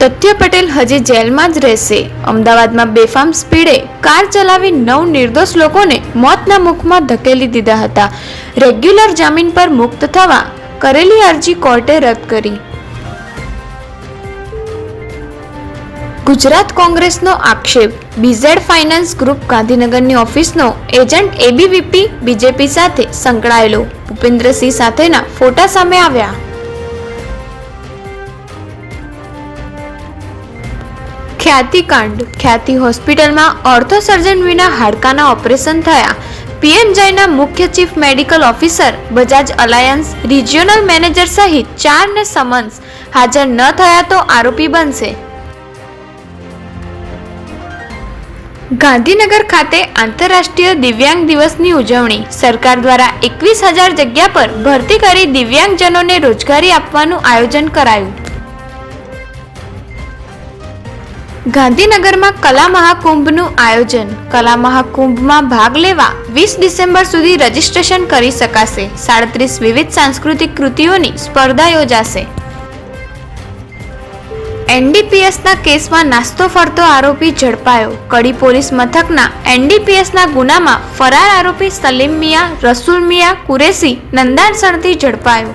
તથ્ય પટેલ હજી જેલમાં જ રહેશે. અમદાવાદમાં બેફામ સ્પીડે કાર ચલાવી નવ નિર્દોષ લોકોને મોતના મુખમાં ધકેલી દીધા હતા. રેગ્યુલર જામીન પર મુક્ત થવા કરેલી અરજી કોર્ટે રદ કરી. ગુજરાત કોંગ્રેસનો આક્ષેપ. બીઝેડ ફાઇનાન્સ ગ્રુપ ગાંધીનગરની ઓફિસનો એજન્ટ એબીવીપી બીજેપી સાથે સંકળાયેલો. ભૂપેન્દ્રસિંહ સાથેના ફોટા સામે આવ્યા. ખ્યાતિકાંડ. ખ્યાતિ હોસ્પિટલમાં ઓર્થો સર્જન વિના હાડકાના ઓપરેશન થયા. પીએમ જયના મુખ્ય chief medical officer, Bajaj Allianz regional manager સહિત ચારને સમન્સ હાજર ન થયા તો આરોપી બનશે. ગાંધીનગર ખાતે આંતરરાષ્ટ્રીય દિવ્યાંગ દિવસની ઉજવણી. સરકાર દ્વારા એકવીસ હજાર જગ્યા પર ભરતી કરી દિવ્યાંગજનોને રોજગારી આપવાનું આયોજન કરાયું. ગાંધીનગરમાં કલા મહાકુંભનું આયોજન. કલા મહાકુંભમાં ભાગ લેવા વીસ ડિસેમ્બર સુધી રજીસ્ટ્રેશન કરી શકાશે. સાડત્રીસ વિવિધ સાંસ્કૃતિક કૃતિઓની સ્પર્ધા યોજાશે. એનડીપીએસના કેસમાં નાસ્તો ફરતો આરોપી ઝડપાયો. કડી પોલીસ મથકના એનડીપીએસના ગુનામાં ફરાર આરોપી સલીમ મિયા, રસુલ મિયા, કુરેશી નંદાણસણથી ઝડપાયો.